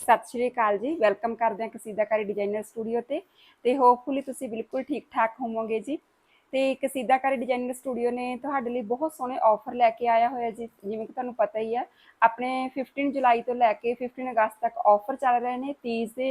ਸਤਿ ਸ਼੍ਰੀ ਅਕਾਲ ਜੀ। ਵੈਲਕਮ ਕਰਦੇ ਹਾਂ ਕਸੀਦਾਕਾਰੀ ਡਿਜ਼ਾਈਨਰ ਸਟੂਡੀਓ ਤੇ ਤੇ ਹੋਪਫੁਲੀ ਤੁਸੀਂ ਬਿਲਕੁਲ ਠੀਕ ਠਾਕ ਹੋਵੋਗੇ ਜੀ। ਤੇ ਕਸੀਦਾਕਾਰੀ ਡਿਜ਼ਾਈਨਰ ਸਟੂਡੀਓ ਨੇ ਤੁਹਾਡੇ ਲਈ ਬਹੁਤ ਸੋਹਣੇ ਆਫਰ ਲੈ ਕੇ ਆਇਆ ਹੋਇਆ ਜੀ, ਜਿਵੇਂ ਕਿ ਤੁਹਾਨੂੰ ਪਤਾ ਹੀ ਹੈ। ਆਪਣੇ 15 ਜੁਲਾਈ ਤੋਂ ਲੈ ਕੇ 15 ਅਗਸਤ ਤੱਕ ਆਫਰ ਚੱਲ ਰਹੇ ਨੇ ਤੀਜ ਦੇ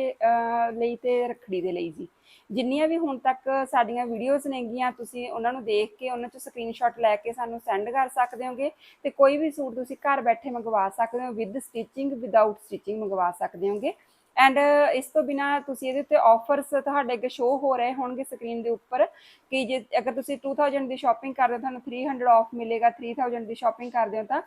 ਲਈ ਤੇ ਰੱਖੜੀ ਦੇ ਲਈ ਜੀ। ਜਿੰਨੀਆਂ ਵੀ ਹੁਣ ਤੱਕ ਸਾਡੀਆਂ ਵੀਡੀਓਜ਼ ਨੇਗੀਆਂ, ਤੁਸੀਂ ਉਹਨਾਂ ਨੂੰ ਦੇਖ ਕੇ, ਉਹਨਾਂ ਚੋਂ ਸਕਰੀਨਸ਼ਾਟ ਲੈ ਕੇ ਸਾਨੂੰ ਸੈਂਡ ਕਰ ਸਕਦੇ ਹੋਗੇ ਤੇ ਕੋਈ ਵੀ ਸੂਟ ਤੁਸੀਂ ਘਰ ਬੈਠੇ ਮੰਗਵਾ ਸਕਦੇ ਹੋ ਵਿਦ ਸਟਿਚਿੰਗ ਵਿਦਆਊਟ ਸਟਿਚਿੰਗ ਮੰਗਵਾ ਸਕਦੇ ਹੋਗੇ। ਐਂਡ uh, ਇਸ ਤੋਂ ਬਿਨਾ ਤੁਸੀਂ ਇਹਦੇ ਉੱਤੇ ਆਫਰਸ ਤੁਹਾਡੇ ਅੱਗੇ ਸ਼ੋ ਹੋ ਰਹੇ ਹੋਣਗੇ ਸਕਰੀਨ ਦੇ ਉੱਪਰ ਕਿ ਜੇ, ਅਗਰ ਤੁਸੀਂ 2000 ਦੀ ਸ਼ਾਪਿੰਗ ਕਰਦੇ ਹੋ, ਤੁਹਾਨੂੰ 300 ਆਫ ਮਿਲੇਗਾ 3000 ਦੀ ਸ਼ਾਪਿੰਗ ਕਰਦੇ ਹੋ ਤਾਂ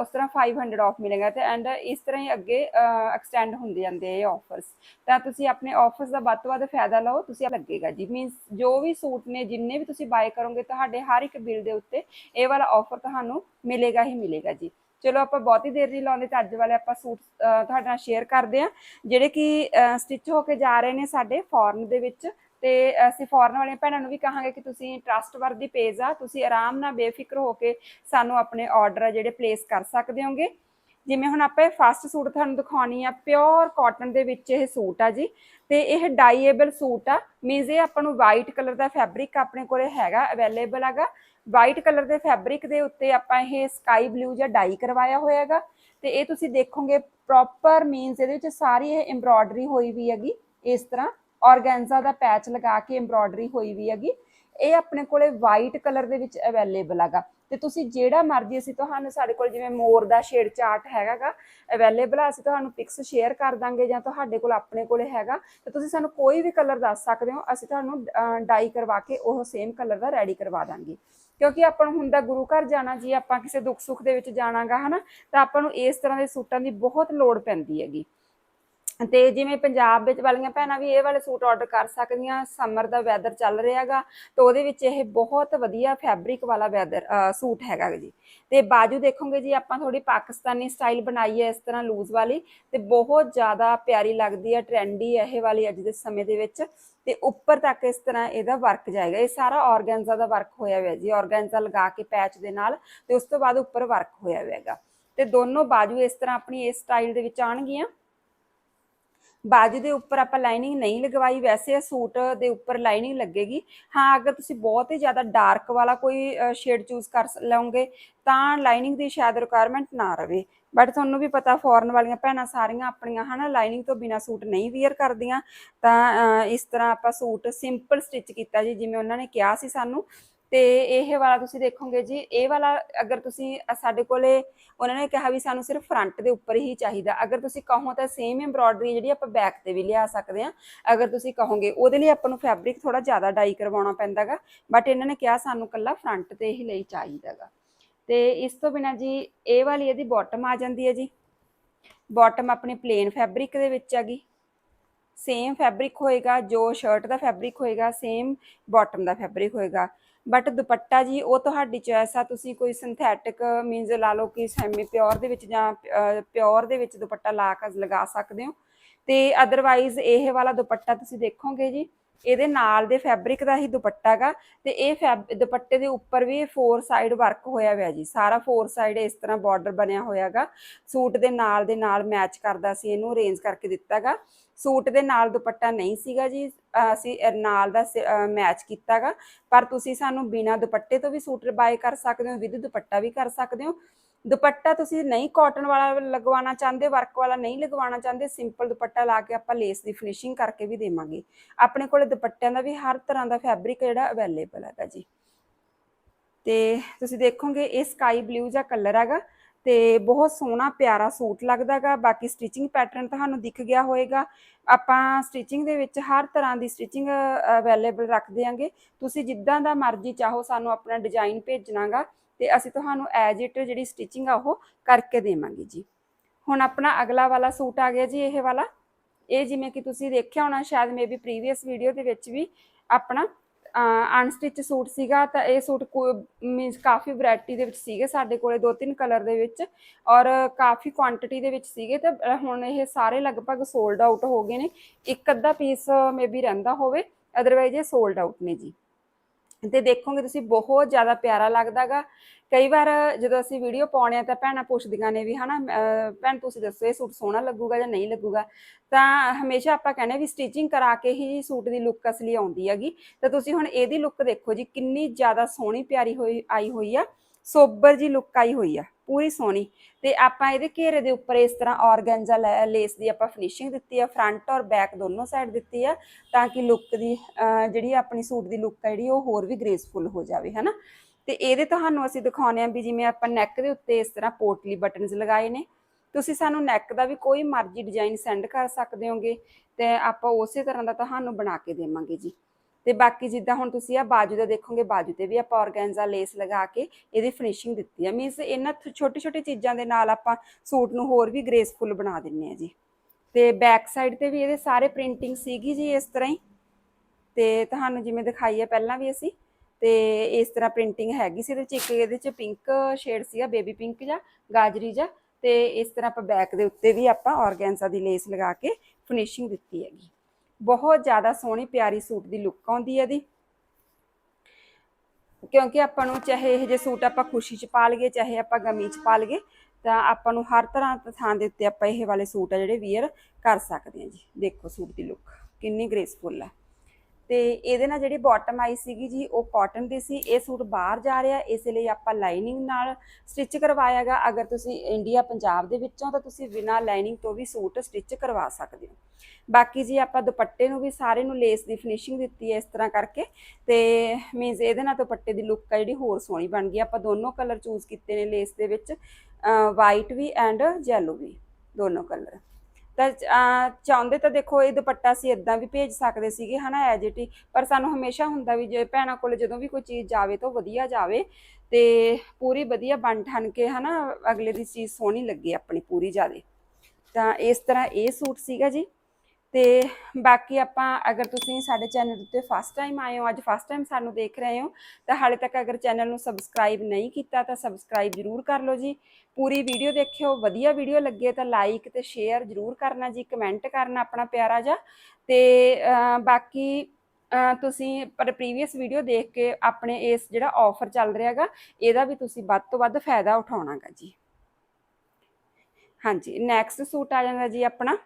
ਉਸ ਤਰ੍ਹਾਂ 500 ਆਫ ਮਿਲੇਗਾ ਤੇ ਐਂਡ ਇਸ ਤਰ੍ਹਾਂ ਹੀ ਅੱਗੇ ਐਕਸਟੈਂਡ ਹੁੰਦੇ ਜਾਂਦੇ ਇਹ ਆਫਰਸ ਤਾਂ ਤੁਸੀਂ ਆਪਣੇ ਆਫਰਸ ਦਾ ਵੱਧ ਤੋਂ ਵੱਧ ਫਾਇਦਾ ਲਓ, ਤੁਸੀਂ ਲੱਗੇਗਾ ਜੀ। ਮੀਨਸ ਜੋ ਵੀ ਸੂਟ ਨੇ, ਜਿੰਨੇ ਵੀ ਤੁਸੀਂ ਬਾਏ ਕਰੋਗੇ, ਤੁਹਾਡੇ ਹਰ ਇੱਕ ਬਿੱਲ ਦੇ ਉੱਤੇ ਇਹ ਵਾਲਾ ਆਫਰ ਤੁਹਾਨੂੰ ਮਿਲੇਗਾ ਹੀ ਮਿਲੇਗਾ ਜੀ। ਚਲੋ ਆਪਾਂ ਬਹੁਤੀ ਦੇਰ ਨਹੀਂ ਲਾਉਂਦੇ, ਤਾਂ ਅੱਜ ਵਾਲੇ ਆਪਾਂ ਸੂਟ ਤੁਹਾਡੇ ਨਾਲ ਸ਼ੇਅਰ ਕਰਦੇ ਆ ਜਿਹੜੇ ਕਿ ਸਟਿਚ ਹੋ ਕੇ ਜਾ ਰਹੇ ਨੇ ਸਾਡੇ ਫੋਰਨ ਦੇ ਵਿੱਚ, ਤੇ ਅਸੀਂ ਫੋਰਨ ਵਾਲੀਆਂ ਭੈਣਾਂ ਨੂੰ ਵੀ ਕਹਾਂਗੇ ਕਿ ਤੁਸੀਂ ਟਰਸਟਵਰਦੀ ਪੇਜ ਆ, ਤੁਸੀਂ ਆਰਾਮ ਨਾਲ ਬੇਫਿਕਰ ਹੋ ਕੇ ਸਾਨੂੰ ਆਪਣੇ ਆਰਡਰ ਆ ਜਿਹੜੇ ਪਲੇਸ ਕਰ ਸਕਦੇ ਹੋਗੇ। ਜਿਵੇਂ ਹੁਣ ਆਪਾਂ ਇਹ ਫਸਟ ਸੂਟ ਤੁਹਾਨੂੰ ਦਿਖਾਉਣੀ ਆ ਪਿਓਰ ਕਾਟਨ ਦੇ ਵਿੱਚ ਇਹ ਸੂਟ ਆ ਜੀ, ਤੇ ਇਹ ਡਾਈਏਬਲ ਸੂਟ ਆ। ਮੀਨਸ ਇਹ ਆਪਾਂ ਨੂੰ ਵਾਈਟ ਕਲਰ ਦਾ ਫੈਬਰਿਕ ਆਪਣੇ ਕੋਲੇ ਹੈਗਾ ਅਵੇਲੇਬਲ ਹੈਗਾ। ਵਾਈਟ ਕਲਰ ਦੇ ਫੈਬਰਿਕ ਦੇ ਉੱਤੇ ਆਪਾਂ ਇਹ ਸਕਾਈ ਬਲੂ ਜਾਂ ਡਾਈ ਕਰਵਾਇਆ ਹੋਇਆ ਹੈਗਾ ਤੇ ਇਹ ਤੁਸੀਂ ਦੇਖੋਗੇ ਪ੍ਰੋਪਰ ਮੀਨਸ ਇਹਦੇ ਵਿੱਚ ਸਾਰੀ ਇਹ ਐਮਬ੍ਰੋਇਡਰੀ ਹੋਈ ਵੀ ਹੈਗੀ। ਇਸ ਤਰ੍ਹਾਂ ਔਰਗੈਂਜ਼ਾ ਦਾ ਪੈਚ ਲਗਾ ਕੇ ਐਮਬ੍ਰੋਇਡਰੀ ਹੋਈ ਵੀ ਹੈਗੀ। ਇਹ ਆਪਣੇ ਕੋਲੇ ਵਾਈਟ ਕਲਰ ਦੇ ਵਿੱਚ ਅਵੇਲੇਬਲ ਹੈਗਾ। ਤੇ ਤੁਸੀਂ ਜਿਹੜਾ ਮਰਜ਼ੀ ਅਸੀਂ ਤੁਹਾਨੂੰ ਸਾਡੇ ਕੋਲ ਜਿਵੇਂ ਮੋਰ ਦਾ ਸ਼ੇਡ ਚਾਰਟ ਹੈਗਾਗਾ ਅਵੇਲੇਬਲ ਆ, ਅਸੀਂ ਤੁਹਾਨੂੰ ਪਿਕਸ ਸ਼ੇਅਰ ਕਰ ਦਾਂਗੇ ਜਾਂ ਤੁਹਾਡੇ ਕੋਲ ਆਪਣੇ ਕੋਲੇ ਹੈਗਾ। ਤੇ ਤੁਸੀਂ ਸਾਨੂੰ ਕੋਈ ਵੀ ਕਲਰ ਦੱਸ ਸਕਦੇ ਹੋ, ਅਸੀਂ ਤੁਹਾਨੂੰ ਡਾਈ ਕਰਵਾ ਕੇ ਉਹ ਸੇਮ ਕਲਰ ਦਾ ਰੈਡੀ ਕਰਵਾ ਦਾਂਗੇ। ਕਿਉਂਕਿ ਆਪਾਂ ਨੂੰ ਹੁੰਦਾ ਗੁਰੂ ਘਰ ਜਾਣਾ ਜੀ, ਆਪਾਂ ਕਿਸੇ ਦੁੱਖ ਸੁੱਖ ਦੇ ਵਿੱਚ ਜਾਣਾਗਾ, ਹਨਾ? ਤਾਂ ਆਪਾਂ ਨੂੰ ਇਸ ਤਰ੍ਹਾਂ ਦੇ ਸੂਟਾਂ ਦੀ ਬਹੁਤ ਲੋੜ ਪੈਂਦੀ ਹੈਗੀ। ਤੇ ਜਿਵੇਂ ਪੰਜਾਬ ਵਿੱਚ ਵਾਲੀਆਂ ਭੈਣਾਂ ਵੀ ਇਹ ਵਾਲੇ ਸੂਟ ਆਰਡਰ ਕਰ ਸਕਦੀਆਂ ਸਮਰ ਦਾ ਵੈਦਰ ਚੱਲ ਰਿਹਾਗਾ, ਤਾਂ ਉਹਦੇ ਵਿੱਚ ਇਹ ਬਹੁਤ ਵਧੀਆ ਫੈਬਰਿਕ ਵਾਲਾ ਵੈਦਰ ਸੂਟ ਹੈਗਾ ਜੀ। ਤੇ ਬਾਜੂ ਦੇਖੋਗੇ ਜੀ, ਆਪਾਂ ਥੋੜੀ ਪਾਕਿਸਤਾਨੀ ਸਟਾਈਲ ਬਣਾਈ ਹੈ ਇਸ ਤਰ੍ਹਾਂ ਲੂਜ਼ ਵਾਲੀ, ਤੇ ਬਹੁਤ ਜ਼ਿਆਦਾ ਪਿਆਰੀ ਲੱਗਦੀ ਹੈ ਟ੍ਰੈਂਡੀ ਹੈ ਇਹ ਵਾਲੀ ਅੱਜ ਦੇ ਸਮੇਂ ਦੇ ਵਿੱਚ, ਤੇ ਉੱਪਰ ਤੱਕ ਇਸ ਤਰ੍ਹਾਂ ਇਹਦਾ ਵਰਕ ਜਾਏਗਾ। ਇਹ ਸਾਰਾ ਆਰਗੈਂਜ਼ਾ ਦਾ ਵਰਕ ਹੋਇਆ ਹੋਇਆ ਜੀ ਆਰਗੈਂਜ਼ਾ ਲਗਾ ਕੇ ਪੈਚ ਦੇ ਨਾਲ, ਤੇ ਉਸ ਤੋਂ ਬਾਅਦ ਉੱਪਰ ਵਰਕ ਹੋਇਆ ਹੋਇਆ ਹੈਗਾ। ਤੇ ਦੋਨੋਂ ਬਾਜੂ ਇਸ ਤਰ੍ਹਾਂ ਆਪਣੀ ਇਸ ਸਟਾਈਲ ਦੇ ਵਿੱਚ ਆਣਗੀਆਂ ਬਾਜੂ ਦੇ ਉੱਪਰ ਆਪਾਂ ਲਾਈਨਿੰਗ ਨਹੀਂ ਲਗਵਾਈ, ਵੈਸੇ ਇਹ ਸੂਟ ਦੇ ਉੱਪਰ ਲਾਈਨਿੰਗ ਲੱਗੇਗੀ। ਹਾਂ, ਅਗਰ ਤੁਸੀਂ ਬਹੁਤ ਹੀ ਜ਼ਿਆਦਾ ਡਾਰਕ ਵਾਲਾ ਕੋਈ ਸ਼ੇਡ ਚੂਜ਼ ਕਰ ਸ- ਲਓਗੇ, ਤਾਂ ਲਾਈਨਿੰਗ ਦੀ ਸ਼ਾਇਦ ਰਿਕੁਆਇਰਮੈਂਟ ਨਾ ਰਵੇ। ਬਟ ਤੁਹਾਨੂੰ ਵੀ ਪਤਾ ਫੋਰਨ ਵਾਲੀਆਂ ਭੈਣਾਂ ਸਾਰੀਆਂ ਆਪਣੀਆਂ, ਹਨਾ ਲਾਈਨਿੰਗ ਤੋਂ ਬਿਨਾ ਸੂਟ ਨਹੀਂ ਵੇਅਰ ਕਰਦੀਆਂ। ਤਾਂ ਇਸ ਤਰ੍ਹਾਂ ਆਪਾਂ ਸੂਟ ਸਿੰਪਲ ਸਟਿਚ ਕੀਤਾ ਜੀ, ਜਿਵੇਂ ਉਹਨਾਂ ਨੇ ਕਿਹਾ ਸੀ ਸਾਨੂੰ। ਤੇ ਇਹ ਵਾਲਾ ਤੁਸੀਂ ਦੇਖੋਗੇ ਜੀ ਇਹ ਵਾਲਾ ਅਗਰ ਤੁਸੀਂ ਅ, ਸਾਡੇ ਕੋਲੇ ਉਹਨਾਂ ਨੇ ਕਿਹਾ ਵੀ ਸਾਨੂੰ ਸਿਰਫ ਫਰੰਟ ਦੇ ਉੱਪਰ ਹੀ ਚਾਹੀਦਾ। ਅਗਰ ਤੁਸੀਂ ਕਹੋ ਤਾਂ ਸੇਮ ਐਮਬ੍ਰੋਇਡਰੀ ਜਿਹੜੀ ਆਪਾਂ ਬੈਕ ਤੇ ਵੀ ਲਿਆ ਸਕਦੇ ਆ ਅਗਰ ਤੁਸੀਂ ਕਹੋਗੇ ਉਹਦੇ ਲਈ ਆਪਾਂ ਨੂੰ ਫੈਬਰਿਕ ਥੋੜਾ ਜ਼ਿਆਦਾ ਡਾਈ ਕਰਵਾਉਣਾ ਪੈਂਦਾਗਾ। ਬਟ ਇਹਨਾਂ ਨੇ ਕਿਹਾ ਸਾਨੂੰ ਕੱਲਾ ਫਰੰਟ ਤੇ ਹੀ ਲਈ ਚਾਹੀਦਾਗਾ। ਤੇ ਇਸ ਤੋਂ ਬਿਨਾ ਜੀ ਇਹ ਵਾਲੀ ਇਹਦੀ ਬਾਟਮ ਆ ਜਾਂਦੀ ਹੈ ਜੀ। ਬਾਟਮ ਆਪਣੀ ਪਲੇਨ ਫੈਬਰਿਕ ਦੇ ਵਿੱਚ ਹੈਗੀ। ਸੇਮ ਫੈਬਰਿਕ ਹੋਏਗਾ ਜੋ ਸ਼ਰਟ ਦਾ ਫੈਬਰਿਕ ਹੋਏਗਾ ਸੇਮ ਬਾਟਮ ਦਾ ਫੈਬਰਿਕ ਹੋਏਗਾ। ਬਟ ਦੁਪੱਟਾ ਜੀ, ਉਹ ਤੁਹਾਡੀ ਚੋਇਸ ਆ। ਤੁਸੀਂ ਕੋਈ ਸਿੰਥੈਟਿਕ ਮੀਨਜ਼ ਲਾ ਲਓ ਕਿ ਸੈਮੀ ਪਿਓਰ ਦੇ ਵਿੱਚ ਜਾਂ ਪਿਓਰ ਦੇ ਵਿੱਚ ਦੁਪੱਟਾ ਲਾ ਕੇ ਲਗਾ ਸਕਦੇ ਹੋ। ਤੇ ਅਦਰਵਾਈਜ਼ ਇਹ ਵਾਲਾ ਦੁਪੱਟਾ ਤੁਸੀਂ ਦੇਖੋਗੇ ਜੀ ਇਹਦੇ ਨਾਲ ਦੇ ਫੈਬਰਿਕ ਦਾ ਹੀ ਦੁਪੱਟਾ ਗਾ ਤੇ ਇਹ ਫੈਬ- ਦੁਪੱਟੇ ਦੇ ਉੱਪਰ ਵੀ ਫੋਰ ਸਾਈਡ ਵਰਕ ਹੋਇਆ ਹੋਇਆ ਜੀ। ਸਾਰਾ ਫੋਰ ਸਾਈਡ ਇਸ ਤਰ੍ਹਾਂ ਬਾਰਡਰ ਬਣਿਆ ਹੋਇਆਗਾ ਸੂਟ ਦੇ ਨਾਲ ਦੇ ਨਾਲ ਮੈਚ ਕਰਦਾ ਸੀ ਇਹਨੂੰ ਅਰੇਂਜ ਕਰਕੇ ਦਿੱਤਾਗਾ ਸੂਟ ਦੇ ਨਾਲ ਦੁਪੱਟਾ ਨਹੀਂ ਸੀਗਾ ਜੀ। ਅਸੀਂ ਨਾਲ ਦਾ ਮੈਚ ਕੀਤਾਗਾ ਪਰ ਤੁਸੀਂ ਸਾਨੂੰ ਬਿਨਾ ਦੁਪੱਟੇ ਤੋਂ ਵੀ ਸੂਟ ਬਾਏ ਕਰ ਸਕਦੇ ਹੋ ਵਿਦ ਦੁਪੱਟਾ ਵੀ ਕਰ ਸਕਦੇ ਹੋ। ਦੁਪੱਟਾ ਤੁਸੀਂ ਨਹੀਂ ਕਾਟਨ ਵਾਲਾ ਲਗਵਾਉਣਾ ਚਾਹੁੰਦੇ ਵਰਕ ਵਾਲਾ ਨਹੀਂ ਲਗਵਾਉਣਾ ਚਾਹੁੰਦੇ ਸਿੰਪਲ ਦੁਪੱਟਾ ਲਾ ਕੇ ਆਪਾਂ ਲੇਸ ਦੀ ਫਿਨਿਸ਼ਿੰਗ ਕਰਕੇ ਵੀ ਦੇਵਾਂਗੇ। ਆਪਣੇ ਕੋਲ ਦੁਪੱਟਿਆਂ ਦਾ ਵੀ ਹਰ ਤਰ੍ਹਾਂ ਦਾ ਫੈਬਰਿਕ ਜਿਹੜਾ ਅਵੇਲੇਬਲ ਹੈਗਾ ਜੀ। ਤੇ ਤੁਸੀਂ ਦੇਖੋਗੇ ਇਹ ਸਕਾਈ ਬਲੂ ਜਿਹਾ ਕਲਰ ਹੈਗਾ ਤੇ ਬਹੁਤ ਸੋਹਣਾ ਪਿਆਰਾ ਸੂਟ ਲੱਗਦਾਗਾ ਬਾਕੀ ਸਟਿਚਿੰਗ ਪੈਟਰਨ ਤੁਹਾਨੂੰ ਦਿਖ ਗਿਆ ਹੋਵੇਗਾ ਆਪਾਂ ਸਟਿਚਿੰਗ ਦੇ ਵਿੱਚ ਹਰ ਤਰ੍ਹਾਂ ਦੀ ਸਟਿਚਿੰਗ ਅਵੇਲੇਬਲ ਰੱਖ ਦਿਆਂਗੇ। ਤੁਸੀਂ ਜਿੱਦਾਂ ਦਾ ਮਰਜ਼ੀ ਚਾਹੋ ਸਾਨੂੰ ਆਪਣਾ ਡਿਜ਼ਾਈਨ ਭੇਜਣਾਗਾ ਤੇ ਅਸੀਂ ਤੁਹਾਨੂੰ ਐਜ ਇਟ ਜਿਹੜੀ ਸਟਿਚਿੰਗ ਆ ਉਹ ਕਰਕੇ ਦੇਵਾਂਗੇ ਜੀ। ਹੁਣ ਆਪਣਾ ਅਗਲਾ ਵਾਲਾ ਸੂਟ ਆ ਗਿਆ ਜੀ ਇਹ ਵਾਲਾ। ਇਹ ਜਿਵੇਂ ਕਿ ਤੁਸੀਂ ਦੇਖਿਆ ਹੋਣਾ, ਸ਼ਾਇਦ ਮੇਬੀ ਪ੍ਰੀਵੀਅਸ ਵੀਡੀਓ ਦੇ ਵਿੱਚ ਵੀ ਆਪਣਾ ਅਨਸਟਿਚ ਸੂਟ ਸੀਗਾ ਤਾਂ ਇਹ ਸੂਟ ਮੀਨਸ ਕਾਫੀ ਵੈਰਾਈਟੀ ਦੇ ਵਿੱਚ ਸੀਗੇ ਸਾਡੇ ਕੋਲੇ ਦੋ ਤਿੰਨ ਕਲਰ ਦੇ ਵਿੱਚ ਔਰ ਕਾਫੀ ਕੁਆਂਟੀਟੀ ਦੇ ਵਿੱਚ ਸੀਗੇ ਤਾਂ ਹੁਣ ਇਹ ਸਾਰੇ ਲਗਭਗ ਸੋਲਡ ਆਊਟ ਹੋ ਗਏ ਨੇ। ਇੱਕ ਅੱਧਾ ਪੀਸ ਮੇਬੀ ਰਹਿੰਦਾ ਹੋਵੇ ਅਦਰਵਾਈਜ਼ ਇਹ ਸੋਲਡ ਆਊਟ ਨੇ ਜੀ। ਤੇ ਦੇਖੋਗੇ ਤੁਸੀਂ ਬਹੁਤ ਜ਼ਿਆਦਾ ਪਿਆਰਾ ਲੱਗਦਾਗਾ। ਕਈ ਵਾਰ ਜਦੋਂ ਅਸੀਂ ਵੀਡੀਓ ਪਾਉਣੇ ਆ ਤਾਂ ਭੈਣਾਂ ਪੁੱਛਦੀਆਂ ਨੇ ਵੀ ਹਨਾ, ਅਹ ਭੈਣ ਤੁਸੀਂ ਦੱਸੋ ਇਹ ਸੂਟ ਸੋਹਣਾ ਲੱਗੂਗਾ ਜਾਂ ਨਹੀਂ ਲੱਗੂਗਾ। ਤਾਂ ਹਮੇਸ਼ਾ ਆਪਾਂ ਕਹਿੰਦੇ ਵੀ ਸਟਿਚਿੰਗ ਕਰਾ ਕੇ ਹੀ ਸੂਟ ਦੀ ਲੁੱਕ ਅਸਲੀ ਆਉਂਦੀ ਹੈਗੀ। ਤਾਂ ਤੁਸੀਂ ਹੁਣ ਇਹਦੀ ਲੁੱਕ ਦੇਖੋ ਜੀ, ਕਿੰਨੀ ਜ਼ਿਆਦਾ ਸੋਹਣੀ ਪਿਆਰੀ ਹੋਈ, ਆਈ ਹੋਈ ਆ। ਸੋਬਰ ਜੀ ਲੁੱਕ ਆਈ ਹੋਈ ਆ, ਪੂਰੀ ਸੋਹਣੀ। ਤੇ ਆਪਾਂ ਇਹਦੇ ਘੇਰੇ ਦੇ ਉੱਪਰ ਇਸ ਤਰ੍ਹਾਂ ਆਰਗੈਂਜ਼ਾ ਲੇਸ ਦੀ ਆਪਾਂ ਫਿਨਿਸ਼ਿੰਗ ਦਿੱਤੀ ਆ ਫਰੰਟ ਔਰ ਬੈਕ ਦੋਨੋਂ ਸਾਈਡ ਦਿੱਤੀ ਆ, ਤਾਂ ਕਿ ਲੁੱਕ ਦੀ ਜਿਹੜੀ ਆਪਣੀ ਸੂਟ ਦੀ ਲੁੱਕ ਆ ਜਿਹੜੀ ਉਹ ਹੋਰ ਵੀ ਗ੍ਰੇਸਫੁਲ ਹੋ ਜਾਵੇ, ਹਨਾ? ਤੇ ਇਹਦੇ ਤੁਹਾਨੂੰ ਅਸੀਂ ਦਿਖਾਉਨੇ ਆ ਵੀ ਜਿਵੇਂ ਆਪਾਂ ਨੈਕ ਦੇ ਉੱਤੇ ਇਸ ਤਰ੍ਹਾਂ ਪੋਰਟਲੀ ਬਟਨਸ ਲਗਾਏ ਨੇ। ਤੁਸੀਂ ਸਾਨੂੰ ਨੈਕ ਦਾ ਵੀ ਕੋਈ ਮਰਜ਼ੀ ਡਿਜ਼ਾਈਨ ਸੈਂਡ ਕਰ ਸਕਦੇ ਹੋਗੇ, ਤੇ ਆਪਾਂ ਉਸੇ ਤਰ੍ਹਾਂ ਦਾ ਤੁਹਾਨੂੰ ਬਣਾ ਕੇ ਦੇਵਾਂਗੇ ਜੀ। ਤੇ ਬਾਕੀ ਜਿੱਦਾਂ ਹੁਣ ਤੁਸੀਂ ਆ ਬਾਜੂ ਦਾ ਦੇਖੋਗੇ, ਬਾਜੂ ਤੇ ਵੀ ਆਪਾਂ ਆਰਗੈਂਜ਼ਾ ਲੇਸ ਲਗਾ ਕੇ ਇਹਦੀ ਫਿਨਿਸ਼ਿੰਗ ਦਿੱਤੀ ਆ। ਮੀਨਸ ਇਹਨਾਂ ਛੋਟੀ ਛੋਟੀ ਚੀਜ਼ਾਂ ਦੇ ਨਾਲ ਆਪਾਂ ਸੂਟ ਨੂੰ ਹੋਰ ਵੀ ਗ੍ਰੇਸਫੁਲ ਬਣਾ ਦਿੰਨੇ ਆ ਜੀ। ਤੇ ਬੈਕ ਸਾਈਡ ਤੇ ਵੀ ਇਹਦੇ ਸਾਰੇ ਪ੍ਰਿੰਟਿੰਗ ਸੀਗੀ ਜੀ ਇਸ ਤਰ੍ਹਾਂ ਹੀ। ਤੇ ਤੁਹਾਨੂੰ ਜਿਵੇਂ ਦਿਖਾਈ ਹੈ ਪਹਿਲਾਂ ਵੀ ਅਸੀਂ। ਤੇ ਇਸ ਤਰ੍ਹਾਂ ਪ੍ਰਿੰਟਿੰਗ ਹੈਗੀ ਸੀ ਇਹਦੇ ਚ ਇੱਕ ਇਹਦੇ ਚ ਪਿੰਕ ਸ਼ੇਡ ਸੀਗਾ ਬੇਬੀ ਪਿੰਕ ਜਾਂ ਗਾਜਰੀ ਜਾਂ ਤੇ ਇਸ ਤਰ੍ਹਾਂ ਆਪਾਂ ਬੈਕ ਦੇ ਉੱਤੇ ਵੀ ਆਪਾਂ ਆਰਗੈਂਜ਼ਾ ਦੀ ਲੇਸ ਲਗਾ ਕੇ ਫਿਨਿਸ਼ਿੰਗ ਦਿੱਤੀ ਹੈਗੀ। ਬਹੁਤ ਜ਼ਿਆਦਾ ਸੋਹਣੀ ਪਿਆਰੀ ਸੂਟ ਦੀ ਲੁੱਕ ਆਉਂਦੀ ਹੈ ਇਹਦੀ। ਕਿਉਂਕਿ ਆਪਾਂ ਨੂੰ ਚਾਹੇ ਇਹ ਜੇ ਸੂਟ ਆਪਾਂ ਖੁਸ਼ੀ 'ਚ ਪਾ ਲਈਏ, ਚਾਹੇ ਆਪਾਂ ਗਮੀ 'ਚ ਪਾ ਲਈਏ, ਤਾਂ ਆਪਾਂ ਨੂੰ ਹਰ ਤਰ੍ਹਾਂ ਦੇ ਥਾਂ ਦੇ ਉੱਤੇ ਆਪਾਂ ਇਹ ਵਾਲੇ ਸੂਟ ਆ ਜਿਹੜੇ ਵੀਅਰ ਕਰ ਸਕਦੇ ਹਾਂ ਜੀ। ਦੇਖੋ ਸੂਟ ਦੀ ਲੁੱਕ ਕਿੰਨੀ ਗ੍ਰੇਸਫੁਲ ਹੈ ਤੇ ਇਹਦੇ ਨਾਲ ਜਿਹੜੀ ਬਾਟਮ ਆਈ ਸੀਗੀ ਜੀ, ਉਹ ਕਾਟਨ ਦੀ ਸੀ। ਇਹ ਸੂਟ ਬਾਹਰ ਜਾ ਰਿਹਾ, ਇਸ ਲਈ ਆਪਾਂ ਲਾਈਨਿੰਗ ਨਾਲ ਸਟਿਚ ਕਰਵਾਇਆਗਾ ਅਗਰ ਤੁਸੀਂ ਇੰਡੀਆ ਪੰਜਾਬ ਦੇ ਵਿੱਚੋਂ ਤਾਂ ਤੁਸੀਂ ਬਿਨਾਂ ਲਾਈਨਿੰਗ ਤੋਂ ਵੀ ਸੂਟ ਸਟਿਚ ਕਰਵਾ ਸਕਦੇ ਹੋ। ਬਾਕੀ ਜੀ ਆਪਾਂ ਦੁਪੱਟੇ ਨੂੰ ਵੀ ਸਾਰੇ ਨੂੰ ਲੇਸ ਦੀ ਫਿਨਿਸ਼ਿੰਗ ਦਿੱਤੀ ਹੈ ਇਸ ਤਰ੍ਹਾਂ ਕਰਕੇ। ਤੇ ਮੀਨਸ ਇਹਦੇ ਨਾਲ ਦੁਪੱਟੇ ਦੀ ਲੁੱਕ ਆ ਜਿਹੜੀ ਹੋਰ ਸੋਹਣੀ ਬਣ ਗਈ। ਆਪਾਂ ਦੋਨੋਂ ਕਲਰ ਚੂਜ਼ ਕੀਤੇ ਨੇ ਲੇਸ ਦੇ ਵਿੱਚ ਵਾਈਟ ਵੀ ਐਂਡ ਯੈਲੋ ਵੀ, ਦੋਨੋਂ ਕਲਰ ਤਾਂ ਚਾਹੁੰਦੇ ਤਾਂ ਦੇਖੋ ਇਹ ਦੁਪੱਟਾ ਸੀ ਇਦਾਂ ਵੀ ਭੇਜ ਸਕਦੇ ਸੀਗੇ, ਹਨਾ ਐਜ ਇਟ ਹੀ ਪਰ ਸਾਨੂੰ ਹਮੇਸ਼ਾ ਹੁੰਦਾ ਵੀ ਜੇ ਭੈਣਾਂ ਕੋਲ ਜਦੋਂ ਵੀ ਕੋਈ ਚੀਜ਼ ਜਾਵੇ ਤਾਂ ਉਹ ਵਧੀਆ ਜਾਵੇ ਤੇ ਪੂਰੀ ਵਧੀਆ ਬਣ ਠਣ ਕੇ, ਹਨਾ, ਅਗਲੇ ਦੀ ਚੀਜ਼ ਸੋਹਣੀ ਲੱਗੇ ਆਪਣੀ ਪੂਰੀ ਜਿਆਦੇ। ਤਾਂ ਇਸ ਤਰ੍ਹਾਂ ਇਹ ਸੂਟ ਸੀਗਾ ਜੀ। ਤੇ ਬਾਕੀ ਆਪਾਂ ਅਗਰ ਤੁਸੀਂ ਸਾਡੇ ਚੈਨਲ ਉੱਤੇ ਫਸਟ ਟਾਈਮ ਆਏ ਹੋ, ਅੱਜ ਫਸਟ ਟਾਈਮ ਸਾਨੂੰ ਦੇਖ ਰਹੇ ਹੋ, ਤਾਂ ਹਾਲੇ ਤੱਕ ਅਗਰ ਚੈਨਲ ਨੂੰ ਸਬਸਕ੍ਰਾਈਬ ਨਹੀਂ ਕੀਤਾ ਤਾਂ ਸਬਸਕ੍ਰਾਈਬ ਜ਼ਰੂਰ ਕਰ ਲਓ ਜੀ। ਪੂਰੀ ਵੀਡੀਓ ਦੇਖਿਓ, ਵਧੀਆ ਵੀਡੀਓ ਲੱਗੇ ਤਾਂ ਲਾਈਕ ਤੇ ਸ਼ੇਅਰ ਜ਼ਰੂਰ ਕਰਨਾ ਜੀ ਕਮੈਂਟ ਕਰਨਾ ਆਪਣਾ ਪਿਆਰਾ ਜਿਹਾ। ਤੇ ਬਾਕੀ ਤੁਸੀਂ ਪਰ ਪ੍ਰੀਵੀਅਸ ਵੀਡੀਓ ਦੇਖ ਕੇ ਆਪਣੇ ਇਸ ਜਿਹੜਾ ਆਫਰ ਚੱਲ ਰਿਹਾਗਾ ਇਹਦਾ ਵੀ ਤੁਸੀਂ ਵੱਧ ਤੋਂ ਵੱਧ ਫਾਇਦਾ ਉਠਾਉਣਾਗਾ ਜੀ। ਹਾਂਜੀ ਨੈਕਸਟ ਸੂਟ ਆ ਜਾਂਦਾ ਜੀ ਆਪਣਾ।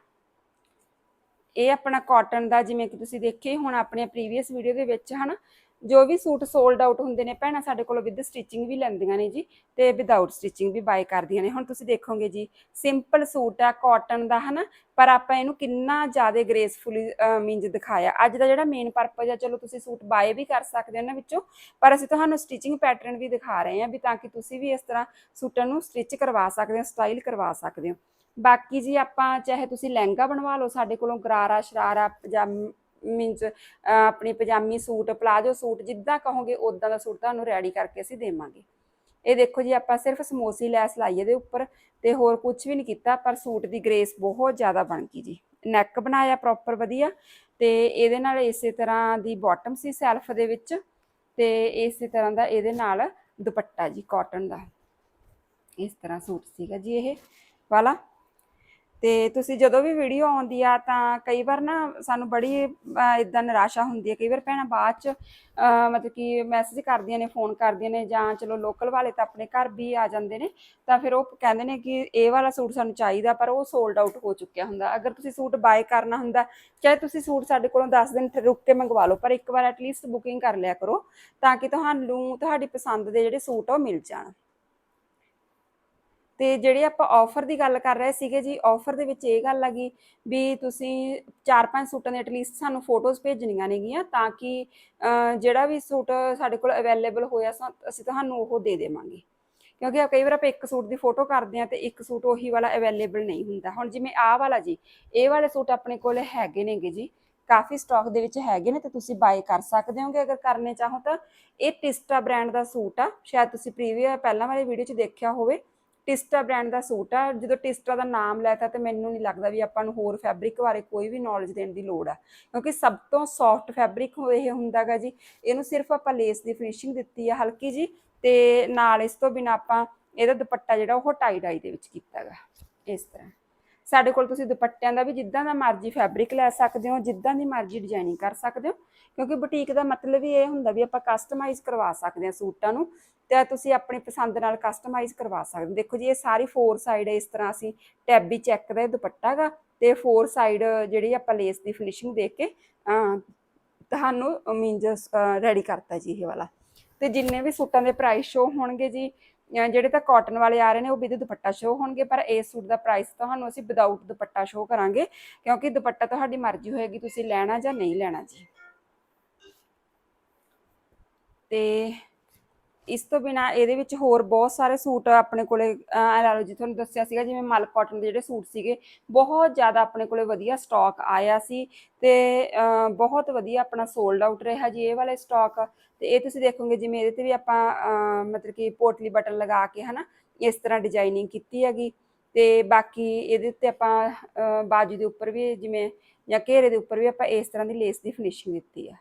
ਇਹ ਆਪਣਾ ਕਾਟਨ ਦਾ, ਜਿਵੇਂ ਕਿ ਤੁਸੀਂ ਦੇਖਿਆ ਹੁਣ ਆਪਣੇ ਪ੍ਰੀਵੀਅਸ ਵੀਡੀਓ ਦੇ ਵਿੱਚ, ਹਨਾ? ਜੋ ਵੀ ਸੂਟ ਸੋਲਡ ਆਊਟ ਹੁੰਦੇ ਨੇ, ਭੈਣਾਂ ਸਾਡੇ ਕੋਲੋਂ ਵਿਦ ਸਟਿਚਿੰਗ ਵੀ ਲੈਂਦੀਆਂ ਨੇ ਜੀ ਤੇ ਵਿਦਆਊਟ ਸਟਿਚਿੰਗ ਵੀ ਬਾਈ ਕਰਦੀਆਂ ਨੇ। ਹੁਣ ਤੁਸੀਂ ਦੇਖੋਗੇ ਜੀ ਸਿੰਪਲ ਸੂਟ ਆ ਕਾਟਨ ਦਾ, ਹਨਾ? ਪਰ ਆਪਾਂ ਇਹਨੂੰ ਕਿੰਨਾ ਜ਼ਿਆਦਾ ਗ੍ਰੇਸਫੁਲੀ ਮੀਨਜ ਦਿਖਾਇਆ। ਅੱਜ ਦਾ ਜਿਹੜਾ ਮੇਨ ਪਰਪਸ ਆ, ਚਲੋ ਤੁਸੀਂ ਸੂਟ ਬਾਏ ਵੀ ਕਰ ਸਕਦੇ ਹੋ ਇਹਨਾਂ ਵਿੱਚੋਂ, ਪਰ ਅਸੀਂ ਤੁਹਾਨੂੰ ਸਟਿਚਿੰਗ ਪੈਟਰਨ ਵੀ ਦਿਖਾ ਰਹੇ ਹਾਂ ਵੀ ਤਾਂ ਕਿ ਤੁਸੀਂ ਵੀ ਇਸ ਤਰ੍ਹਾਂ ਸੂਟਾਂ ਨੂੰ ਸਟਿਚ ਕਰਵਾ ਸਕਦੇ ਹੋ ਸਟਾਈਲ ਕਰਵਾ ਸਕਦੇ ਹੋ। ਬਾਕੀ ਜੀ ਆਪਾਂ ਚਾਹੇ ਤੁਸੀਂ ਲਹਿੰਗਾ ਬਣਵਾ ਲਓ, ਸਾਡੇ ਕੋਲੋਂ ਗਰਾਰਾ ਸ਼ਰਾਰਾ, ਪਜਾਮ, ਮੀਨਸ ਆਪਣੀ ਪਜਾਮੀ ਸੂਟ ਪਲਾਜੋ ਸੂਟ ਜਿੱਦਾਂ ਕਹੋਗੇ ਉਦਾਂ ਦਾ ਸੂਟ ਤੁਹਾਨੂੰ ਰੈਡੀ ਕਰਕੇ ਅਸੀਂ ਦੇਵਾਂਗੇ। ਇਹ ਦੇਖੋ ਜੀ, ਆਪਾਂ ਸਿਰਫ ਸਮੋਸੀ ਲੈਸ ਲਾਈ ਇਹਦੇ ਉੱਪਰ ਤੇ ਹੋਰ ਕੁਝ ਵੀ ਨਹੀਂ ਕੀਤਾ, ਪਰ ਸੂਟ ਦੀ ਗ੍ਰੇਸ ਬਹੁਤ ਜ਼ਿਆਦਾ ਬਣ ਗਈ ਜੀ। ਨੈਕ ਬਣਾਇਆ ਪ੍ਰੋਪਰ ਵਧੀਆ ਤੇ ਇਹਦੇ ਨਾਲ ਇਸੇ ਤਰ੍ਹਾਂ ਦੀ ਬਾਟਮ ਸੀ ਸੈਲਫ ਦੇ ਵਿੱਚ ਤੇ ਇਸੇ ਤਰ੍ਹਾਂ ਦਾ ਇਹਦੇ ਨਾਲ ਦੁਪੱਟਾ ਜੀ ਕਾਟਨ ਦਾ। ਇਸ ਤਰ੍ਹਾਂ ਸੂਟ ਸੀਗਾ ਜੀ ਇਹ ਵਾਲਾ। ਤੇ ਤੁਸੀਂ ਜਦੋਂ ਵੀ ਵੀਡੀਓ ਆਉਂਦੀ ਆ ਤਾਂ ਕਈ ਵਾਰ ਨਾ ਸਾਨੂੰ ਬੜੀ ਇਦਾਂ ਨਿਰਾਸ਼ਾ ਹੁੰਦੀ ਹੈ ਕਈ ਵਾਰ ਭੈਣਾਂ ਬਾਅਦ ਚ ਮਤਲਬ ਕਿ ਮੈਸੇਜ ਕਰਦੀਆਂ ਨੇ ਫੋਨ ਕਰਦੀਆਂ ਨੇ ਜਾਂ ਚਲੋ ਲੋਕਲ ਵਾਲੇ ਤਾਂ ਆਪਣੇ ਘਰ ਵੀ ਆ ਜਾਂਦੇ ਨੇ, ਤਾਂ ਫਿਰ ਉਹ ਕਹਿੰਦੇ ਨੇ ਕਿ ਇਹ ਵਾਲਾ ਸੂਟ ਸਾਨੂੰ ਚਾਹੀਦਾ, ਪਰ ਉਹ ਸੋਲਡ ਆਊਟ ਹੋ ਚੁੱਕਿਆ ਹੁੰਦਾ। ਅਗਰ ਤੁਸੀਂ ਸੂਟ ਬਾਏ ਕਰਨਾ ਹੁੰਦਾ, ਚਾਹੇ ਤੁਸੀਂ ਸੂਟ ਸਾਡੇ ਕੋਲੋਂ 10 ਦਿਨ ਰੁਕ ਕੇ ਮੰਗਵਾ ਲਓ, ਪਰ ਇੱਕ ਵਾਰ ਐਟਲੀਸਟ ਬੁਕਿੰਗ ਕਰ ਲਿਆ ਕਰੋ, ਤਾਂ ਕਿ ਤੁਹਾਨੂੰ, ਤੁਹਾਡੀ ਪਸੰਦ ਦੇ ਜਿਹੜੇ ਸੂਟ ਆ ਉਹ ਮਿਲ ਜਾਣ। ਤੇ ਜਿਹੜੇ ਆਪਾਂ ਆਫਰ ਦੀ ਗੱਲ ਕਰ ਰਹੇ ਸੀਗੇ ਜੀ ਆਫਰ ਦੇ ਵਿੱਚ ਇਹ ਗੱਲ ਆ ਗਈ ਵੀ ਤੁਸੀਂ ਚਾਰ ਪੰਜ ਸੂਟਾਂ ਦੇ ਐਟਲੀਸਟ ਸਾਨੂੰ ਫੋਟੋਜ਼ ਭੇਜਣੀਆਂ ਨੇਗੀਆਂ ਤਾਂ ਕਿ ਜਿਹੜਾ ਵੀ ਸੂਟ ਸਾਡੇ ਕੋਲ ਅਵੇਲੇਬਲ ਹੋਇਆ ਸਾ- ਅਸੀਂ ਤੁਹਾਨੂੰ ਉਹ ਦੇ ਦੇਵਾਂਗੇ। ਕਿਉਂਕਿ ਕਈ ਵਾਰ ਆਪਾਂ ਇੱਕ ਸੂਟ ਦੀ ਫੋਟੋ ਕਰਦੇ ਆ ਤੇ ਇੱਕ ਸੂਟ ਉਹੀ ਵਾਲਾ ਅਵੇਲੇਬਲ ਨਹੀਂ ਹੁੰਦਾ। ਹੁਣ ਜਿਵੇਂ ਆਹ ਵਾਲਾ ਜੀ, ਇਹ ਵਾਲੇ ਸੂਟ ਆਪਣੇ ਕੋਲ ਹੈਗੇ ਨੇਗੇ ਜੀ, ਕਾਫੀ ਸਟਾਕ ਦੇ ਵਿੱਚ ਹੈਗੇ ਨੇ ਤੇ ਤੁਸੀਂ ਬਾਏ ਕਰ ਸਕਦੇ ਹੋਗੇ ਅਗਰ ਕਰਨੇ ਚਾਹੋ ਤਾਂ। ਇਹ ਟਿਸਟਾ ਬ੍ਰਾਂਡ ਦਾ ਸੂਟ ਆ, ਸ਼ਾਇਦ ਤੁਸੀਂ ਪ੍ਰੀਵੀਅਸ ਪਹਿਲਾਂ ਵਾਲੀ ਵੀਡੀਓ 'ਚ ਦੇਖਿਆ ਹੋਵੇ। ਟਿਸਟਾ ਬ੍ਰਾਂਡ ਦਾ ਸੂਟ ਆ, ਜਦੋਂ ਟਿਸਟਾ ਦਾ ਨਾਮ ਲੈਤਾ ਤੇ ਮੈਨੂੰ ਨਹੀਂ ਲੱਗਦਾ ਵੀ ਆਪਾਂ ਨੂੰ ਹੋਰ ਫੈਬਰਿਕ ਬਾਰੇ ਕੋਈ ਵੀ ਨੌਲੇਜ ਦੇਣ ਦੀ ਲੋੜ ਆ। ਕਿਉਂਕਿ ਸਭ ਤੋਂ ਸੌਫਟ ਫੈਬਰਿਕ ਇਹ ਹੁੰਦਾਗਾ ਜੀ, ਇਹਨੂੰ ਸਿਰਫ ਆਪਾਂ ਲੇਸ ਦੀ ਫਿਨਿਸ਼ਿੰਗ ਦਿੱਤੀ ਆ ਹਲਕੀ ਜੀ ਤੇ ਨਾਲ ਇਸ ਤੋਂ ਬਿਨਾ ਆਪਾਂ ਇਹਦਾ ਦੁਪੱਟਾ ਜਿਹੜਾ ਉਹ ਟਾਈ ਡਾਈ ਦੇ ਵਿੱਚ ਕੀਤਾਗਾ, ਇਸ ਤਰ੍ਹਾਂ। ਸਾਡੇ ਕੋਲ ਤੁਸੀਂ ਦੁਪੱਟਿਆਂ ਦਾ ਵੀ ਜਿੱਦਾਂ ਦਾ ਮਰਜ਼ੀ ਫੈਬਰਿਕ ਲੈ ਸਕਦੇ ਹੋ, ਜਿੱਦਾਂ ਦੀ ਮਰਜ਼ੀ ਡਿਜ਼ਾਈਨਿੰਗ ਕਰ ਸਕਦੇ ਹੋ। ਕਿਉਂਕਿ ਬੁਟੀਕ ਦਾ ਮਤਲਬ ਹੀ ਇਹ ਹੁੰਦਾ ਵੀ ਆਪਾਂ ਕਸਟਮਾਈਜ਼ ਕਰਵਾ ਸਕਦੇ ਹਾਂ ਸੂਟਾਂ ਨੂੰ ਤੇ ਤੁਸੀਂ ਆਪਣੀ ਪਸੰਦ ਨਾਲ ਕਸਟਮਾਈਜ਼ ਕਰਵਾ ਸਕਦੇ ਹੋ। ਦੇਖੋ ਜੀ, ਇਹ ਸਾਰੀ ਫੋਰ ਸਾਈਡ ਇਸ ਤਰ੍ਹਾਂ ਅਸੀਂ ਟੈਬੀ ਚੈੱਕ ਦਾ ਇਹ ਦੁਪੱਟਾ ਗਾ ਤੇ ਫੋਰ ਸਾਈਡ ਜਿਹੜੀ ਆਪਾਂ ਲੇਸ ਦੀ ਫਿਨਿਸ਼ਿੰਗ ਦੇਖ ਕੇ ਤੁਹਾਨੂੰ ਮੀਨਸ ਰੈਡੀ ਕਰਤਾ ਜੀ ਇਹ ਵਾਲਾ। ਤੇ ਜਿੰਨੇ ਵੀ ਸੂਟਾਂ ਦੇ ਪ੍ਰਾਈਸ ਸ਼ੋ ਹੋਣਗੇ ਜੀ ਜਿਹੜੇ ਤਾਂ ਕਾਟਨ ਵਾਲੇ ਆ ਰਹੇ ਨੇ, ਉਹ ਵਿਦ ਦੁਪੱਟਾ ਸ਼ੋ ਹੋਣਗੇ, ਪਰ ਇਸ ਸੂਟ ਦਾ ਪ੍ਰਾਈਸ ਤੁਹਾਨੂੰ ਅਸੀਂ ਵਿਦਆਊਟ ਦੁਪੱਟਾ ਸ਼ੋ ਕਰਾਂਗੇ, ਕਿਉਂਕਿ ਦੁਪੱਟਾ ਤੁਹਾਡੀ ਮਰਜ਼ੀ ਹੋਏਗੀ, ਤੁਸੀਂ ਲੈਣਾ ਜਾਂ ਨਹੀਂ ਲੈਣਾ ਜੀ। ਤੇ ਇਸ ਤੋਂ ਬਿਨਾ ਇਹਦੇ ਵਿੱਚ ਹੋਰ ਬਹੁਤ ਸਾਰੇ ਸੂਟ ਆਪਣੇ ਕੋਲੇ, ਅਹ ਲਾ ਲਓ ਜੀ, ਤੁਹਾਨੂੰ ਦੱਸਿਆ ਸੀਗਾ ਜਿਵੇਂ ਮਲ ਕਾਟਨ ਦੇ ਜਿਹੜੇ ਸੂਟ ਸੀਗੇ, ਬਹੁਤ ਜ਼ਿਆਦਾ ਆਪਣੇ ਕੋਲੇ ਵਧੀਆ ਸਟਾਕ ਆਇਆ ਸੀ ਤੇ ਬਹੁਤ ਵਧੀਆ ਆਪਣਾ ਸੋਲਡ ਆਊਟ ਰਿਹਾ ਜੀ ਇਹ ਵਾਲੇ ਸਟਾਕ ਤੇ ਇਹ ਤੁਸੀਂ ਦੇਖੋਗੇ ਜਿਵੇਂ ਇਹਦੇ ਤੇ ਵੀ ਆਪਾਂ ਮਤਲਬ ਕਿ ਪੋਟਲੀ ਬਟਨ ਲਗਾ ਕੇ ਹਨਾ, ਇਸ ਤਰ੍ਹਾਂ ਡਿਜ਼ਾਈਨਿੰਗ ਕੀਤੀ ਹੈਗੀ। ਤੇ ਬਾਕੀ ਇਹਦੇ ਉੱਤੇ ਆਪਾਂ ਬਾਜੂ ਦੇ ਉੱਪਰ ਵੀ ਜਿਵੇਂ ਜਾਂ ਘੇਰੇ ਦੇ ਉੱਪਰ ਵੀ ਆਪਾਂ ਇਸ ਤਰ੍ਹਾਂ ਦੀ ਲੇਸ ਦੀ ਫਿਨਿਸ਼ਿੰਗ ਦਿੱਤੀ ਆ।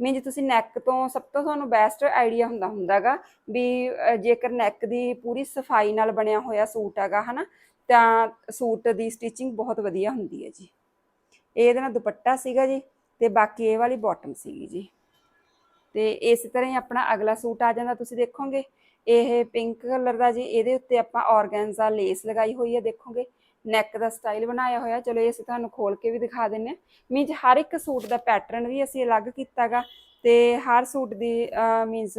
ਮੀਨਜ ਤੁਸੀਂ ਨੈਕ ਤੋਂ ਸਭ ਤੋਂ ਤੁਹਾਨੂੰ ਬੈਸਟ ਆਈਡੀਆ ਹੁੰਦਾ ਹੁੰਦਾਗਾ ਵੀ ਜੇਕਰ ਨੈਕ ਦੀ ਪੂਰੀ ਸਫ਼ਾਈ ਨਾਲ ਬਣਿਆ ਹੋਇਆ ਸੂਟ ਹੈਗਾ, ਹਨਾ, ਤਾਂ ਸੂਟ ਦੀ ਸਟਿਚਿੰਗ ਬਹੁਤ ਵਧੀਆ ਹੁੰਦੀ ਹੈ ਜੀ। ਇਹਦੇ ਨਾਲ ਦੁਪੱਟਾ ਸੀਗਾ ਜੀ ਤੇ ਬਾਕੀ ਇਹ ਵਾਲੀ ਬਾਟਮ ਸੀਗੀ ਜੀ। ਤੇ ਇਸੇ ਤਰ੍ਹਾਂ ਹੀ ਆਪਣਾ ਅਗਲਾ ਸੂਟ ਆ ਜਾਂਦਾ, ਤੁਸੀਂ ਦੇਖੋਗੇ, ਇਹ ਪਿੰਕ ਕਲਰ ਦਾ ਜੀ, ਇਹਦੇ ਉੱਤੇ ਆਪਾਂ ਔਰਗੈਂਜ਼ਾ ਲੇਸ ਲਗਾਈ ਹੋਈ ਹੈ, ਦੇਖੋਗੇ। ਨੈਕ ਦਾ ਸਟਾਈਲ ਬਣਾਇਆ ਹੋਇਆ, ਚਲੋ ਇਹ ਅਸੀਂ ਤੁਹਾਨੂੰ ਖੋਲ ਕੇ ਵੀ ਦਿਖਾ ਦਿੰਨੇ ਆ ਮੀਨਸ ਹਰ ਇੱਕ ਸੂਟ ਦਾ ਪੈਟਰਨ ਵੀ ਅਸੀਂ ਅਲੱਗ ਕੀਤਾਗਾ ਤੇ ਹਰ ਸੂਟ ਦੀ ਮੀਨਸ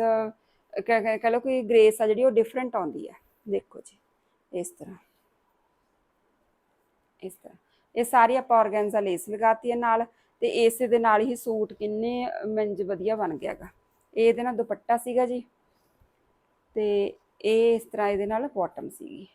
ਕਹ ਲਓ ਕਿ ਗ੍ਰੇਸ ਆ ਜਿਹੜੀ ਉਹ ਡਿਫਰੈਂਟ ਆਉਂਦੀ ਹੈ ਦੇਖੋ ਜੀ, ਇਸ ਤਰ੍ਹਾਂ। ਇਸ ਤਰ੍ਹਾਂ। ਇਹ ਸਾਰੀ ਆਪਾਂ ਔਰਗੈਂਜ਼ਾ ਲੇਸ ਲਗਾਤੀ ਹੈ ਨਾਲ ਤੇ ਇਸੇ ਦੇ ਨਾਲ ਹੀ ਸੂਟ ਕਿੰਨੇ ਮੰਜ ਵਧੀਆ ਬਣ ਗਿਆਗਾ। ਇਹ ਇਹਦੇ ਨਾਲ ਦੁਪੱਟਾ ਸੀਗਾ ਜੀ ਤੇ ਇਹ ਇਸ ਤਰ੍ਹਾਂ ਇਹਦੇ ਨਾਲ ਬਾਟਮ ਸੀਗੀ।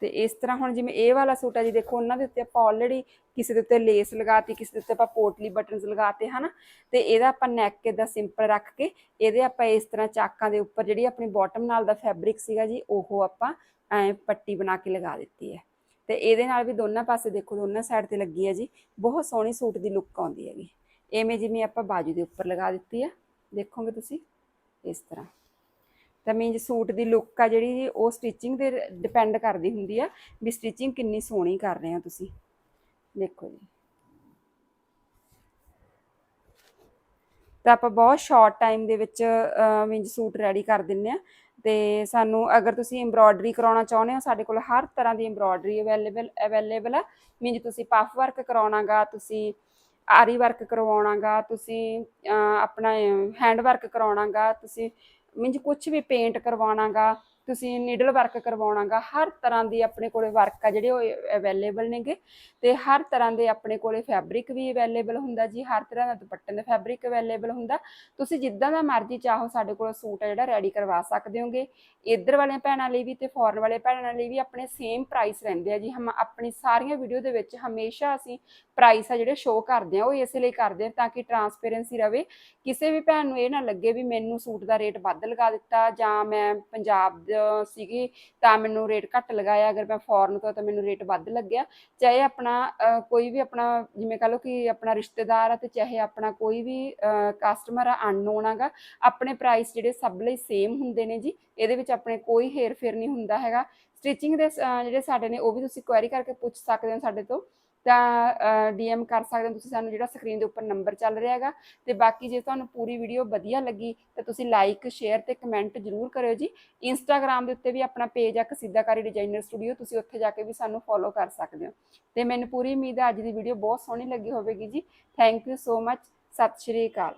ਤੇ ਇਸ ਤਰ੍ਹਾਂ ਹੁਣ ਜਿਵੇਂ ਇਹ ਵਾਲਾ ਸੂਟ ਆ ਜੀ, ਦੇਖੋ ਉਹਨਾਂ ਦੇ ਉੱਤੇ ਆਪਾਂ ਆਲਰੇਡੀ ਕਿਸੇ ਦੇ ਉੱਤੇ ਲੇਸ ਲਗਾਤੀ, ਕਿਸੇ ਦੇ ਉੱਤੇ ਆਪਾਂ ਪੋਟਲੀ ਬਟਨਸ ਲਗਾਤੇ, ਹਨਾ? ਤੇ ਇਹਦਾ ਆਪਾਂ ਨੈਕ ਇਦਾਂ ਸਿੰਪਲ ਰੱਖ ਕੇ, ਇਹਦੇ ਆਪਾਂ ਇਸ ਤਰ੍ਹਾਂ ਚਾਕਾਂ ਦੇ ਉੱਪਰ ਜਿਹੜੀ ਆਪਣੀ ਬਾਟਮ ਨਾਲ ਦਾ ਫੈਬਰਿਕ ਸੀਗਾ ਜੀ, ਉਹ ਆਪਾਂ ਐ ਪੱਟੀ ਬਣਾ ਕੇ ਲਗਾ ਦਿੱਤੀ ਹੈ। ਤੇ ਇਹਦੇ ਨਾਲ ਵੀ ਦੋਨਾਂ ਪਾਸੇ ਦੇਖੋ, ਦੋਨਾਂ ਸਾਈਡ ਤੇ ਲੱਗੀ ਹੈ ਜੀ, ਬਹੁਤ ਸੋਹਣੀ ਸੂਟ ਦੀ ਲੁੱਕ ਆਉਂਦੀ ਹੈਗੀ। ਐਵੇਂ ਜਿਵੇਂ ਆਪਾਂ ਬਾਜੂ ਦੇ ਉੱਪਰ ਲਗਾ ਦਿੱਤੀ ਆ ਦੇਖੋਗੇ ਤੁਸੀਂ ਇਸ ਤਰ੍ਹਾਂ। ਤਾਂ ਮੀਨਜ ਸੂਟ ਦੀ ਲੁੱਕ ਆ ਜਿਹੜੀ ਜੀ ਉਹ ਸਟਿਚਿੰਗ ਤੇ ਡਿਪੈਂਡ ਕਰਦੀ ਹੁੰਦੀ ਆ ਵੀ ਸਟਿਚਿੰਗ ਕਿੰਨੀ ਸੋਹਣੀ ਕਰ ਰਹੇ ਆ ਤੁਸੀਂ। ਦੇਖੋ ਜੀ। ਤਾਂ ਆਪਾਂ ਬਹੁਤ ਸ਼ਾਰਟ ਟਾਈਮ ਦੇ ਵਿੱਚ ਮੀਨਜ ਸੂਟ ਰੈਡੀ ਕਰ ਦਿੰਨੇ ਆ। ਤੇ ਸਾਨੂੰ ਅਗਰ ਤੁਸੀਂ ਐਮਬ੍ਰੋਇਡਰੀ ਕਰਾਉਣਾ ਚਾਹੁੰਦੇ ਹੋ, ਸਾਡੇ ਕੋਲ ਹਰ ਤਰ੍ਹਾਂ ਦੀ ਐਮਬ੍ਰੋਇਡਰੀ ਅਵੇਲੇਬਲ ਅਵੇਲੇਬਲ ਆ। ਮੀਨਜ ਤੁਸੀਂ ਪਫ ਵਰਕ ਕਰਾਉਣਾਗਾ, ਤੁਸੀਂ ਆਰੀ ਵਰਕ ਕਰਵਾਉਣਾਗਾ, ਤੁਸੀਂ ਆਪਣਾ ਹੈਂਡ ਵਰਕ ਕਰਾਉਣਾਗਾ, ਤੁਸੀਂ ਮੀਨਜ ਕੁਝ ਵੀ ਪੇਂਟ ਕਰਵਾਉਣਾਗਾ ਤੁਸੀਂ ਨੀਡਲ ਵਰਕ ਕਰਵਾਉਣਾਗਾ, ਹਰ ਤਰ੍ਹਾਂ ਦੀ ਆਪਣੇ ਕੋਲੇ ਵਰਕ ਆ ਜਿਹੜੇ ਉਹ ਅਵੇਲੇਬਲ ਨੇਗੇ ਤੇ ਹਰ ਤਰ੍ਹਾਂ ਦੇ ਆਪਣੇ ਕੋਲੇ ਫੈਬਰਿਕ ਵੀ ਅਵੇਲੇਬਲ ਹੁੰਦਾ ਜੀ, ਹਰ ਤਰ੍ਹਾਂ ਦਾ ਦੁਪੱਟੇ ਦਾ ਫੈਬਰਿਕ ਅਵੇਲੇਬਲ ਹੁੰਦਾ। ਤੁਸੀਂ ਜਿੱਦਾਂ ਦਾ ਮਰਜ਼ੀ ਚਾਹੋ ਸਾਡੇ ਕੋਲ ਸੂਟ ਆ ਜਿਹੜਾ ਰੈਡੀ ਕਰਵਾ ਸਕਦੇ ਹੋਗੇ। ਇੱਧਰ ਵਾਲੀਆਂ ਭੈਣਾਂ ਲਈ ਵੀ ਤੇ ਫੋਰਨ ਵਾਲੇ ਭੈਣਾਂ ਲਈ ਵੀ ਆਪਣੇ ਸੇਮ ਪ੍ਰਾਈਸ ਰਹਿੰਦੇ ਆ ਜੀ। ਹਮ ਆਪਣੀ ਸਾਰੀਆਂ ਵੀਡੀਓ ਦੇ ਵਿੱਚ ਹਮੇਸ਼ਾ ਅਸੀਂ ਪ੍ਰਾਈਸ ਆ ਜਿਹੜੇ ਸ਼ੋਅ ਕਰਦੇ ਆ, ਉਹ ਇਸੇ ਲਈ ਕਰਦੇ ਆ ਤਾਂ ਕਿ ਟਰਾਂਸਪੇਰੈਂਸੀ ਰਵੇ। ਕਿਸੇ ਵੀ ਭੈਣ ਨੂੰ ਇਹ ਨਾ ਲੱਗੇ ਵੀ ਮੈਨੂੰ ਸੂਟ ਦਾ ਰੇਟ ਵੱਧ ਲਗਾ ਦਿੱਤਾ ਜਾਂ ਮੈਂ ਪੰਜਾਬ ਸੀਗੀ ਤਾਂ ਮੈਨੂੰ ਰੇਟ ਘੱਟ ਲਗਾਇਆ। ਅਗਰ ਮੈਂ ਫੋਰਨ ਤੋਂ ਤਾਂ ਮੈਨੂੰ ਰੇਟ ਵੱਧ ਲੱਗਿਆ। ਚਾਹੇ ਆਪਣਾ ਕੋਈ ਵੀ ਆਪਣਾ, ਜਿਵੇਂ ਕਹ ਲਓ ਕਿ ਆਪਣਾ ਰਿਸ਼ਤੇਦਾਰ ਆ ਤੇ ਚਾਹੇ ਆਪਣਾ ਕੋਈ ਵੀ ਕਸਟਮਰ ਆ ਅਨਨੋਨ ਆਗਾ, ਆਪਣੇ ਪ੍ਰਾਈਸ ਜਿਹੜੇ ਸਭ ਲਈ ਸੇਮ ਹੁੰਦੇ ਨੇ ਜੀ, ਇਹਦੇ ਵਿੱਚ ਆਪਣੇ ਕੋਈ ਹੇਰ ਫੇਰ ਨਹੀਂ ਹੁੰਦਾ ਹੈਗਾ। ਸਟਿਚਿੰਗ ਦੇ ਜਿਹੜੇ ਸਾਡੇ ਨੇ, ਉਹ ਵੀ ਤੁਸੀਂ ਕੁਐਰੀ ਕਰਕੇ ਪੁੱਛ ਸਕਦੇ ਹੋ ਸਾਡੇ ਤੋਂ। ਤਾਂ ਡੀਐਮ ਕਰ ਸਕਦੇ ਹੋ ਤੁਸੀਂ ਸਾਨੂੰ ਜਿਹੜਾ ਸਕਰੀਨ ਦੇ ਉੱਪਰ ਨੰਬਰ ਚੱਲ ਰਿਹਾ ਹੈਗਾ। ਤੇ ਬਾਕੀ ਜੇ ਤੁਹਾਨੂੰ ਪੂਰੀ ਵੀਡੀਓ ਵਧੀਆ ਲੱਗੀ, ਤਾਂ ਤੁਸੀਂ ਲਾਈਕ ਸ਼ੇਅਰ ਤੇ ਕਮੈਂਟ ਜ਼ਰੂਰ ਕਰਿਓ ਜੀ। ਇੰਸਟਾਗ੍ਰam ਦੇ ਉੱਤੇ ਵੀ ਆਪਣਾ ਪੇਜ ਆ ਕਸੀਦਾਕਾਰੀ ਡਿਜ਼ਾਈਨਰ ਸਟੂਡੀਓ ਤੁਸੀਂ ਉੱਥੇ ਜਾ ਕੇ ਵੀ ਸਾਨੂੰ ਫੋਲੋ ਕਰ ਸਕਦੇ ਹੋ। ਤੇ ਮੈਨੂੰ ਪੂਰੀ ਉਮੀਦ ਹੈ ਅੱਜ ਦੀ ਵੀਡੀਓ ਬਹੁਤ ਸੋਹਣੀ ਲੱਗੀ ਹੋਵੇਗੀ ਜੀ। ਥੈਂਕ ਯੂ ਸੋ ਮਚ ਸਤਿ ਸ਼੍ਰੀ ਅਕਾਲ।